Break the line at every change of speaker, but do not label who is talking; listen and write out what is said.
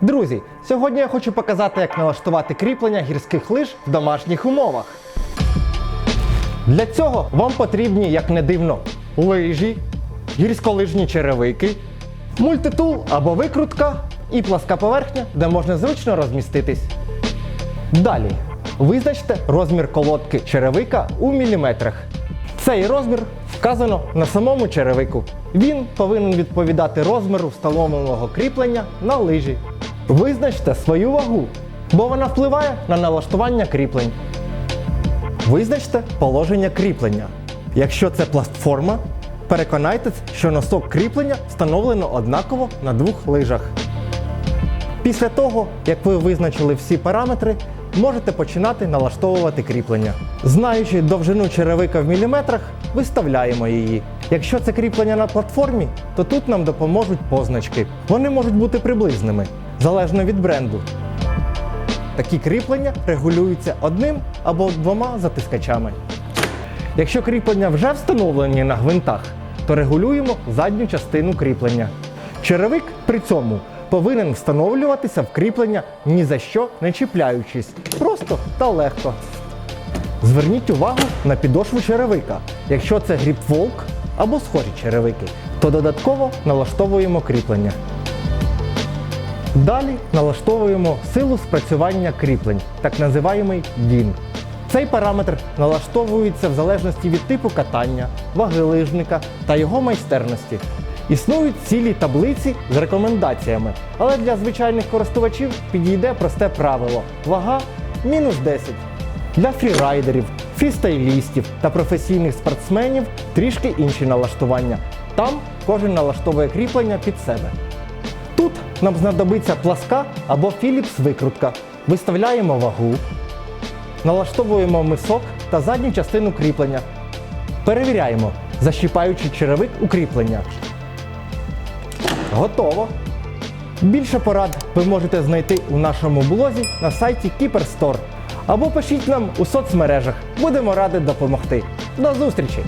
Друзі, сьогодні я хочу показати, як налаштувати кріплення гірських лиж в домашніх умовах. Для цього вам потрібні, як не дивно, лижі, гірськолижні черевики, мультитул або викрутка і пласка поверхня, де можна зручно розміститись. Далі визначте розмір колодки черевика у міліметрах. Цей розмір вказано на самому черевику. Він повинен відповідати розміру встановленого кріплення на лижі. Визначте свою вагу, бо вона впливає на налаштування кріплень. Визначте положення кріплення. Якщо це пластформа, переконайтесь, що носок кріплення встановлено однаково на двох лижах. Після того, як ви визначили всі параметри, можете починати налаштовувати кріплення. Знаючи довжину черевика в міліметрах, виставляємо її. Якщо це кріплення на платформі, то тут нам допоможуть позначки. Вони можуть бути приблизними, залежно від бренду. Такі кріплення регулюються одним або двома затискачами. Якщо кріплення вже встановлені на гвинтах, то регулюємо задню частину кріплення. Черевик при цьому повинен встановлюватися в кріплення ні за що не чіпляючись, просто та легко. Зверніть увагу на підошву черевика. Якщо це гріпволк або схожі черевики, то додатково налаштовуємо кріплення. Далі налаштовуємо силу спрацювання кріплень, так називаємий DIN. Цей параметр налаштовується в залежності від типу катання, ваги лижника та його майстерності. Існують цілі таблиці з рекомендаціями, але для звичайних користувачів підійде просте правило вага мінус 10. Для фрірайдерів, фрістайлістів та професійних спортсменів трішки інші налаштування. Там кожен налаштовує кріплення під себе. Тут нам знадобиться пласка або Philips викрутка. Виставляємо вагу, налаштовуємо мисок та задню частину кріплення. Перевіряємо, защіпаючи черевик укріплення. Готово! Більше порад ви можете знайти у нашому блозі на сайті Keeper Store. Або пишіть нам у соцмережах. Будемо раді допомогти. До зустрічі!